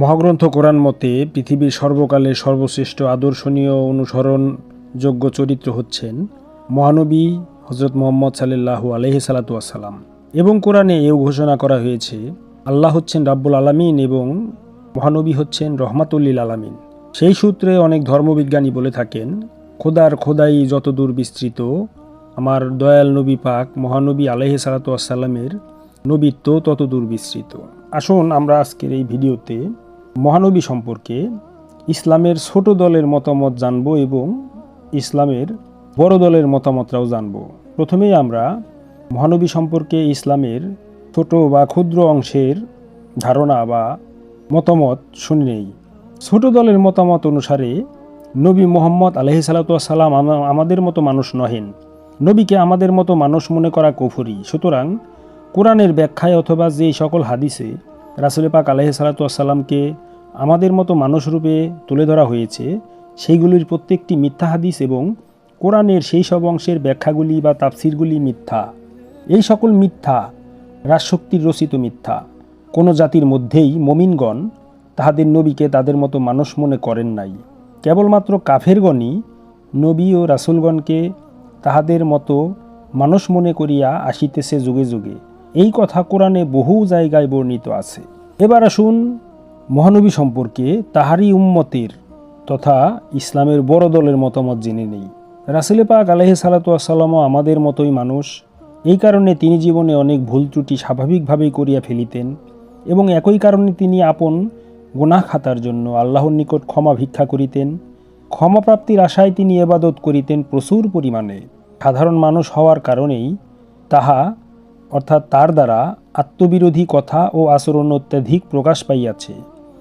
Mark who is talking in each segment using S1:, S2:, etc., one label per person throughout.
S1: মহাগ্রন্থ কোরআন মতে পৃথিবীর সর্বকালের সর্বশ্রেষ্ঠ আদর্শনীয় অনুসরণযোগ্য চরিত্র হচ্ছেন মহানবী হজরত মোহাম্মদ সাল্লাহু আলহি সালাতাম এবং কোরআনে এও ঘোষণা করা হয়েছে, আল্লাহ হচ্ছেন রাব্বুল আলামিন এবং মহানবী হচ্ছেন রহমাতুল্লিল আলামিন। সেই সূত্রে অনেক ধর্মবিজ্ঞানী বলে থাকেন, খোদার খোদাই যতদূর বিস্তৃত, আমার দয়াল নবী পাক মহানবী আলহি সালাতামের নবীত্ব ততদূর বিস্তৃত। আসুন আমরা আজকের এই ভিডিওতে মহানবী সম্পর্কে ইসলামের ছোট দলের মতামত জানব এবং ইসলামের বড় দলের মতামতটাও জানব। প্রথমেই আমরা মহানবী সম্পর্কে ইসলামের ছোট বা ক্ষুদ্র অংশের ধারণা বা মতামত শুনে নেই। ছোট দলের মতামত অনুসারে নবী মোহাম্মদ আলহি সালাতাম আমাদের মতো মানুষ নহেন। নবীকে আমাদের মতো মানুষ মনে করা কুফরি। সুতরাং কোরআনের ব্যাখ্যায় অথবা যে সকল হাদিসে রাসুল পাক আলহি আমাদের মতো মানুষরূপে তুলে ধরা হয়েছে, সেইগুলির প্রত্যেকটি মিথ্যা হাদিস এবং কোরআনের সেই সব অংশের ব্যাখ্যাগুলি বা তাফসিরগুলি মিথ্যা। এই সকল মিথ্যা রাজশক্তির রচিত মিথ্যা। কোনো জাতির মধ্যেই মমিনগণ তাহাদের নবীকে তাদের মতো মানুষ মনে করেন নাই। কেবলমাত্র কাফেরগণই নবী ও রাসুলগণকে তাহাদের মতো মানুষ মনে করিয়া আসিতেছে যুগে যুগে। এই কথা কোরআনে বহু জায়গায় বর্ণিত আছে। এবার আসুন মহানবী সম্পর্কে তাহারই উম্মতের তথা ইসলামের বড় দলের মতামত জেনে নেই। রাসেলে পাক আলহি সালাতামও আমাদের মতোই মানুষ। এই কারণে তিনি জীবনে অনেক ভুল ত্রুটি স্বাভাবিকভাবেই করিয়া ফেলিতেন এবং একই কারণে তিনি আপন গুনাহ খাতার জন্য আল্লাহর নিকট ক্ষমা ভিক্ষা করিতেন। ক্ষমাপ্রাপ্তির আশায় তিনি এবাদত করিতেন প্রচুর পরিমাণে। সাধারণ মানুষ হওয়ার কারণেই তাহা অর্থাৎ তার দ্বারা আত্মবিরোধী কথা ও আচরণ অত্যাধিক প্রকাশ পাইয়াছে।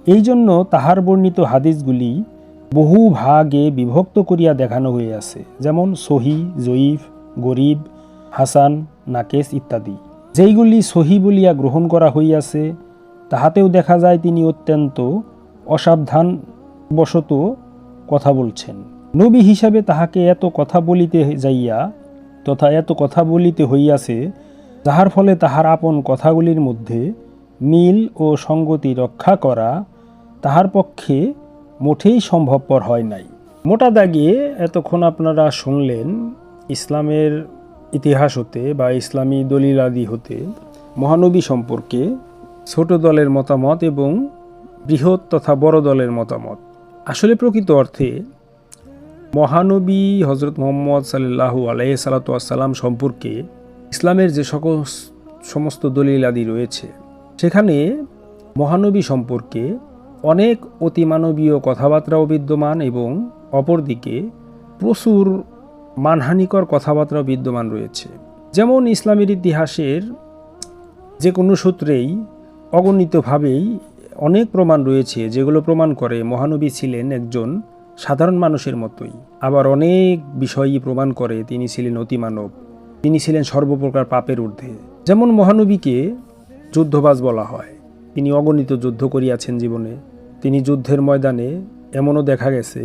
S1: এই জন্য তাহার বর্ণিত হাদিসগুলি বহু ভাগে বিভক্ত করিয়া দেখানো হইয়াছে, যেমন সহি, জয়ীফ, গরিব, হাসান, নাকেস ইত্যাদি। যেইগুলি সহি বলিয়া গ্রহণ করা হইয়াছে, তাহাতেও দেখা যায় তিনি অত্যন্ত অসাবধান বশত কথা বলছেন। নবী হিসাবে তাহাকে এত কথা বলিতে যাইয়া তথা এত কথা বলিতে হইয়াছে যাহার ফলে তাহার আপন কথাগুলির মধ্যে মিল ও সঙ্গতি রক্ষা করা তাহার পক্ষে মোটেই সম্ভবপর হয় নাই। মোটা দাগে এতক্ষণ আপনারা শুনলেন ইসলামের ইতিহাস হতে বা ইসলামী দলিলাদি হতে মহানবী সম্পর্কে ছোট দলের মতামত এবং বৃহৎ তথা বড় দলের মতামত। আসলে প্রকৃত অর্থে মহানবী হজরত মোহাম্মদ সাল্লাহু আলাহ সালাতাম সম্পর্কে ইসলামের যে সকল সমস্ত দলিল আদি রয়েছে, সেখানে মহানবী সম্পর্কে অনেক অতিমানবীয় কথাবার্তাও বিদ্যমান এবং অপরদিকে প্রচুর মানহানিকর কথাবার্তাও বিদ্যমান রয়েছে। যেমন ইসলামের ইতিহাসের যে কোনো সূত্রেই অগণিতভাবেই অনেক প্রমাণ রয়েছে, যেগুলো প্রমাণ করে মহানবী ছিলেন একজন সাধারণ মানুষের মতোই। আবার অনেক বিষয়ই প্রমাণ করে তিনি ছিলেন অতিমানব। তিনি ছিলেন সর্বপ্রকার পাপের ঊর্ধ্বে। যেমন মহানবীকে যুদ্ধবাজ বলা হয়, তিনি অগণিত যুদ্ধ করিয়াছেন জীবনে। তিনি যুদ্ধের ময়দানে এমনও দেখা গেছে,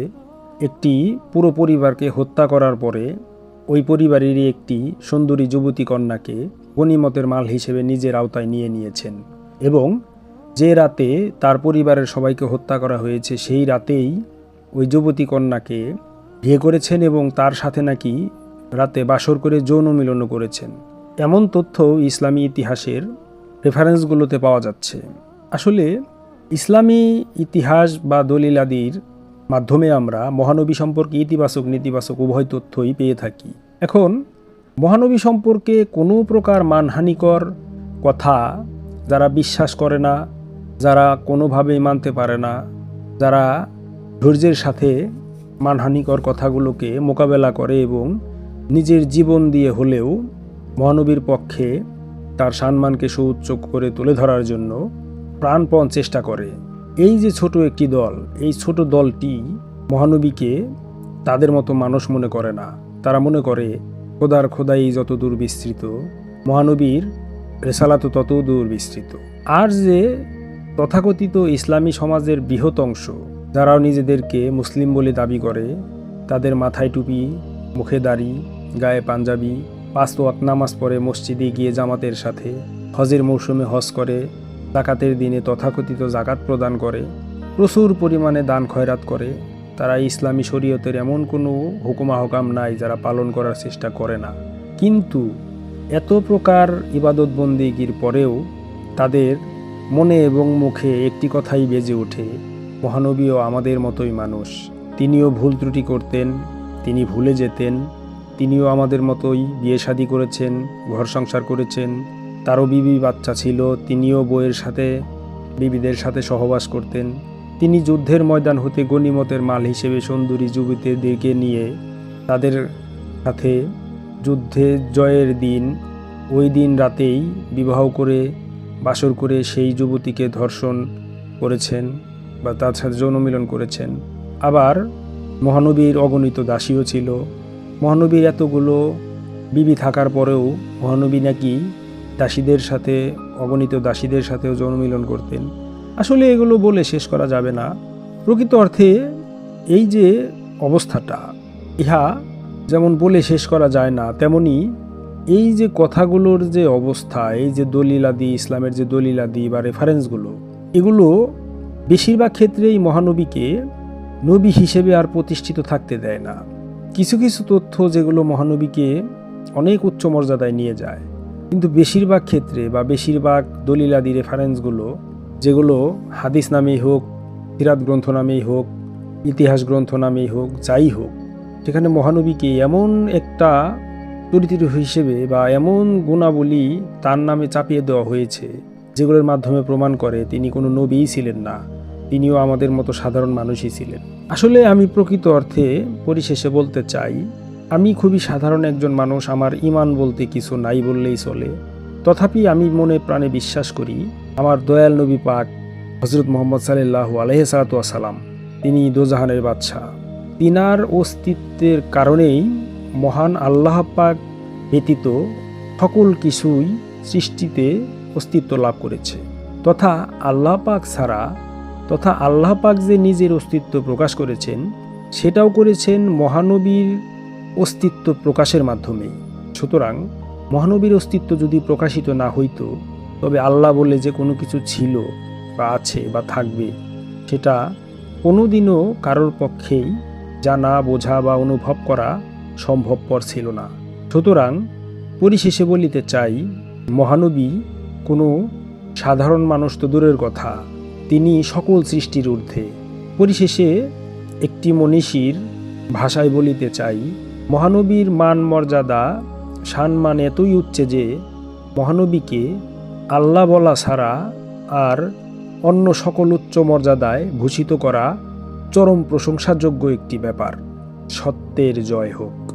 S1: একটি পুরো পরিবারকে হত্যা করার পরে ওই পরিবারেরই একটি সুন্দরী যুবতী কন্যাকে গণিমতের মাল হিসেবে নিজের আওতায় নিয়ে নিয়েছেন এবং যে রাতে তার পরিবারের সবাইকে হত্যা করা হয়েছে, সেই রাতেই ওই যুবতী কন্যাকে বিয়ে করেছেন এবং তার সাথে নাকি রাতে বাসর করে যৌন মিলনও করেছেন। এমন তথ্য ইসলামী ইতিহাসের রেফারেন্সগুলোতে পাওয়া যাচ্ছে। আসলে ইসলামী ইতিহাস বা দলিলাদির মাধ্যমে আমরা মহানবী সম্পর্কে ইতিবাচক, নেতিবাচক উভয় তথ্যই পেয়ে থাকি। এখন, মহানবী সম্পর্কে কোনো প্রকার মানহানিকর কথা যারা বিশ্বাস করে না, যারা কোনোভাবেই মানতে পারে না, যারা ধৈর্যের সাথে মানহানিকর কথাগুলোকে মোকাবেলা করে এবং নিজের জীবন দিয়ে হলেও মহানবীর পক্ষে তার সম্মানকে সুউচ্চ করে তুলে ধরার জন্য প্রাণপণ চেষ্টা করে। এই যে ছোট একটি দল, এই ছোট দলটি মহানবীকে তাদের মতো মানুষ মনে করে না। তারা মনে করে, খোদার খোদাই যত দূর বিস্তৃত, মহানবীর রেসালাত তত দূর বিস্তৃত। আর যে তথাকথিত ইসলামী সমাজের বৃহৎ অংশ, যারাও নিজেদেরকে মুসলিম বলে দাবি করে, তাদের মাথায় টুপি, মুখে দাড়ি গায়ে পাঞ্জাবি পাঁচ ওয়াক্ত নামাজ পড়ে মসজিদে গিয়ে জামাতের সাথে, হজের মৌসুমে হজ করে, জাকাতের দিনে তথাকথিত জাকাত প্রদান করে, প্রচুর পরিমাণে দান খয়রাত করে, তারা ইসলামী শরীয়তের এমন কোনো হুকুমা হকাম নাই যারা পালন করার চেষ্টা করে না। কিন্তু এত প্রকার ইবাদতবন্দিগির পরেও তাদের মনে এবং মুখে একটি কথাই বেজে ওঠে, মহানবীও আমাদের মতোই মানুষ। তিনিও ভুল ত্রুটি করতেন, তিনি ভুলে যেতেন তিনিও আমাদের মতোই বিয়ে শাদী করেছেন, ঘর সংসার করেছেন। তারও বিবি বাচ্চা ছিল, তিনিও বইয়ের সাথে, বিবিদের সাথে সহবাস করতেন। তিনি যুদ্ধের ময়দান হতে গণিমতের মাল হিসেবে সুন্দরী যুবতীদেরকে নিয়ে তাদের সাথে যুদ্ধে জয়ের দিন, ওই দিন রাতেই বিবাহ করে বাসর করে সেই যুবতীকে ধর্ষণ করেছেন বা তার সাথে যৌনমিলন করেছেন। আবার মহানবীর অগণিত দাসীও ছিল। মহানবীর এতগুলো বিবি থাকার পরেও মহানবী নাকি দাসীদের সাথে, অগণিত দাসীদের সাথেও জনমিলন করতেন। আসলে এগুলো বলে শেষ করা যাবে না। প্রকৃত অর্থে এই যে অবস্থাটা, ইহা যেমন বলে শেষ করা যায় না, তেমনি এই যে কথাগুলোর যে অবস্থা, এই যে দলিলাদি ইসলামের যে দলিলাদি বা রেফারেন্সগুলো এগুলো বেশিরভাগ ক্ষেত্রেই মহানবীকে নবী হিসেবে আর প্রতিষ্ঠিত থাকতে দেয় না। কিছু কিছু তথ্য যেগুলো মহানবীকে অনেক উচ্চ মর্যাদায় নিয়ে যায়। কিন্তু বেশিরভাগ ক্ষেত্রে বা বেশিরভাগ দলিলাদি রেফারেন্সগুলো যেগুলো হাদিস নামেই হোক, সিরাত গ্রন্থ নামেই হোক, ইতিহাস গ্রন্থ নামেই হোক, যাই হোক, সেখানে মহানবীকে এমন একটা চরিত্র হিসেবে বা এমন গুণাবলী তার নামে চাপিয়ে দেওয়া হয়েছে, যেগুলোর মাধ্যমে প্রমাণ করে তিনি কোনো নবীই ছিলেন না। তিনিও আমাদের মতো সাধারণ মানুষই ছিলেন। আসলে আমি প্রকৃত অর্থে পরিশেষে বলতে চাই, আমি খুবই সাধারণ একজন মানুষ, আমার ইমান বলতে কিছু নাই বললেই চলে। তথাপি আমি মনে প্রাণে বিশ্বাস করি, আমার দয়াল নবী পাক হজরত মোহাম্মদ সাল্লাহ আলহসালাম তিনি দোজাহানের বাদশাহ। তিনার অস্তিত্বের কারণেই মহান আল্লাহ পাক ব্যতীত সকল কিছুই সৃষ্টিতে অস্তিত্ব লাভ করেছে। তথা আল্লাহ পাক ছাড়া তথা আল্লাহ পাক যে নিজের অস্তিত্ব প্রকাশ করেছেন, সেটাও করেছেন মহানবীর অস্তিত্ব প্রকাশের মাধ্যমেই সুতরাং মহানবীর অস্তিত্ব যদি প্রকাশিত না হইতো, তবে আল্লাহ বলে যে কোনো কিছু ছিল বা আছে বা থাকবে, সেটা কোনোদিনও কারোর পক্ষেই জানা, বোঝা বা অনুভব করা সম্ভবপর ছিল না। সুতরাং পরিশেষে বলিতে চাই, মহানবী কোনো সাধারণ মানুষ তো দূরের কথা তিনি সকল সৃষ্টির ঊর্ধ্বে। পরিশেষে একটি মনীষীর ভাষায় বলিতে চাই, মহানবীর মান মর্যাদা সম্মান এতই উচ্চে যে মহানবীকে আল্লাহ বলা ছাড়া আর অন্য সকল উচ্চ মর্যাদায় ভূষিত করা চরম প্রশংসাযোগ্য একটি ব্যাপার। সত্যের জয় হোক।